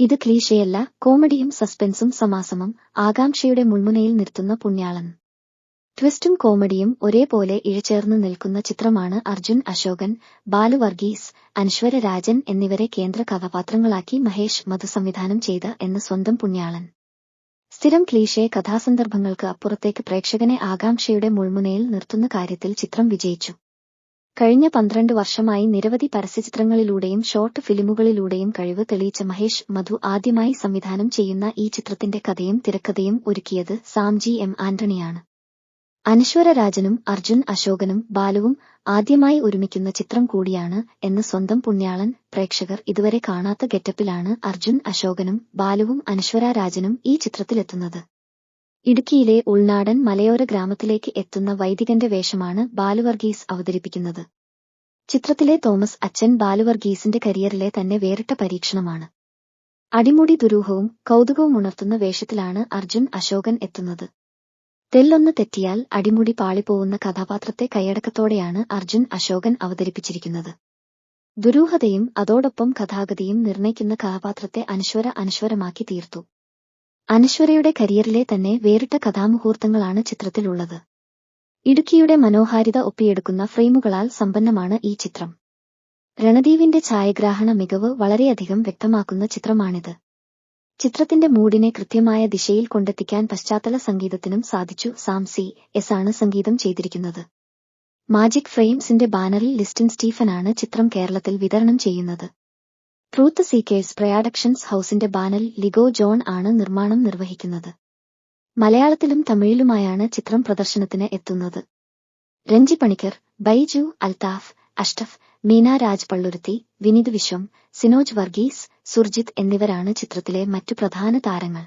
ഇത് ക്ലീശയല്ല കോമഡിയും സസ്പെൻസും സമാസമം ആകാംക്ഷയുടെ മുൾമുനയിൽ നിർത്തുന്ന പുണ്യാളൻ ട്വിസ്റ്റും കോമഡിയും ഒരേപോലെ ഇഴചേർന്ന് നിൽക്കുന്ന ചിത്രമാണ് അർജുൻ അശോകൻ ബാലു വർഗീസ് അനശ്വര രാജൻ എന്നിവരെ കേന്ദ്ര കഥാപാത്രങ്ങളാക്കി മഹേഷ് മധു സംവിധാനം ചെയ്ത എന്ന സ്വന്തം പുണ്യാളൻ. സ്ഥിരം ക്ലീഷേ കഥാസന്ദർഭങ്ങൾക്ക് അപ്പുറത്തേക്ക് പ്രേക്ഷകനെ ആകാംക്ഷയുടെ മുൾമുനയിൽ നിർത്തുന്ന കാര്യത്തിൽ ചിത്രം വിജയിച്ചു. കഴിഞ്ഞ പന്ത്രണ്ട് വർഷമായി നിരവധി പരസ്യചിത്രങ്ങളിലൂടെയും ഷോർട്ട് ഫിലിമുകളിലൂടെയും കഴിവ് തെളിയിച്ച മഹേഷ് മധു ആദ്യമായി സംവിധാനം ചെയ്യുന്ന ഈ ചിത്രത്തിന്റെ കഥയും തിരക്കഥയും ഒരുക്കിയത് സാംജി എം ആന്റണിയാണ്. അനശ്വര രാജനും അർജുൻ അശോകനും ബാലുവും ആദ്യമായി ഒരുമിക്കുന്ന ചിത്രം കൂടിയാണ് എന്ന് സ്വന്തം പുണ്യാളൻ പ്രേക്ഷകർ ഇതുവരെ കാണാത്ത ഗെറ്റപ്പിലാണ് അർജുൻ അശോകനും ബാലുവും അനശ്വര രാജനും ഈ ചിത്രത്തിലെത്തുന്നത്. ഇടുക്കിയിലെ ഉൾനാടൻ മലയോര ഗ്രാമത്തിലേക്ക് എത്തുന്ന വൈദികന്റെ വേഷമാണ് ബാലുവർഗീസ് അവതരിപ്പിക്കുന്നത്. ചിത്രത്തിലെ തോമസ് അച്ഛൻ ബാലുവർഗീസിന്റെ കരിയറിലെ തന്നെ വേറിട്ട പരീക്ഷണമാണ്. അടിമുടി ദുരൂഹവും കൗതുകവും ഉണർത്തുന്ന വേഷത്തിലാണ് അർജുൻ അശോകൻ എത്തുന്നത്. തെല്ലൊന്ന് തെറ്റിയാൽ അടിമുടി പാളിപ്പോവുന്ന കഥാപാത്രത്തെ കൈയടക്കത്തോടെയാണ് അർജുൻ അശോകൻ അവതരിപ്പിച്ചിരിക്കുന്നത്. ദുരൂഹതയും അതോടൊപ്പം കഥാഗതിയും നിർണയിക്കുന്ന കഥാപാത്രത്തെ അനശ്വര അനശ്വരമാക്കി തീർത്തു. അനശ്വരയുടെ കരിയറിലെ തന്നെ വേറിട്ട കഥാമുഹൂർത്തങ്ങളാണ് ചിത്രത്തിലുള്ളത്. ഇടുക്കിയുടെ മനോഹാരിത ഒപ്പിയെടുക്കുന്ന ഫ്രെയിമുകളാൽ സമ്പന്നമാണ് ഈ ചിത്രം. രണദീവിന്റെ ഛായഗ്രാഹണ മികവ് വളരെയധികം വ്യക്തമാക്കുന്ന ചിത്രമാണിത്. ചിത്രത്തിന്റെ മൂഡിനെ കൃത്യമായ ദിശയിൽ കൊണ്ടെത്തിക്കാൻ പശ്ചാത്തല സംഗീതത്തിനും സാധിച്ചു സാംസി എസ് ആണ് സംഗീതം ചെയ്തിരിക്കുന്നത്. മാജിക് ഫ്രെയിംസിന്റെ ബാനറിൽ ലിസ്റ്റിൻ സ്റ്റീഫനാണ് ചിത്രം കേരളത്തിൽ വിതരണം ചെയ്യുന്നത്. ട്രൂത്ത് സീക്കേഴ്സ് പ്രയാഡക്ഷൻസ് ഹൌസിന്റെ ബാനൽ ലിഗോ ജോൺ ആണ് നിർമ്മാണം നിർവഹിക്കുന്നത്. മലയാളത്തിലും തമിഴിലുമായാണ് ചിത്രം പ്രദർശനത്തിന് എത്തുന്നത്. രഞ്ജി പണിക്കർ ബൈജു അൽതാഫ് അഷ്റഫ് മീന രാജ് പള്ളുരുത്തി വിനീത് വിശ്വം സിനോജ് വർഗീസ് സുർജിത് എന്നിവരാണ് ചിത്രത്തിലെ മറ്റു പ്രധാന താരങ്ങൾ.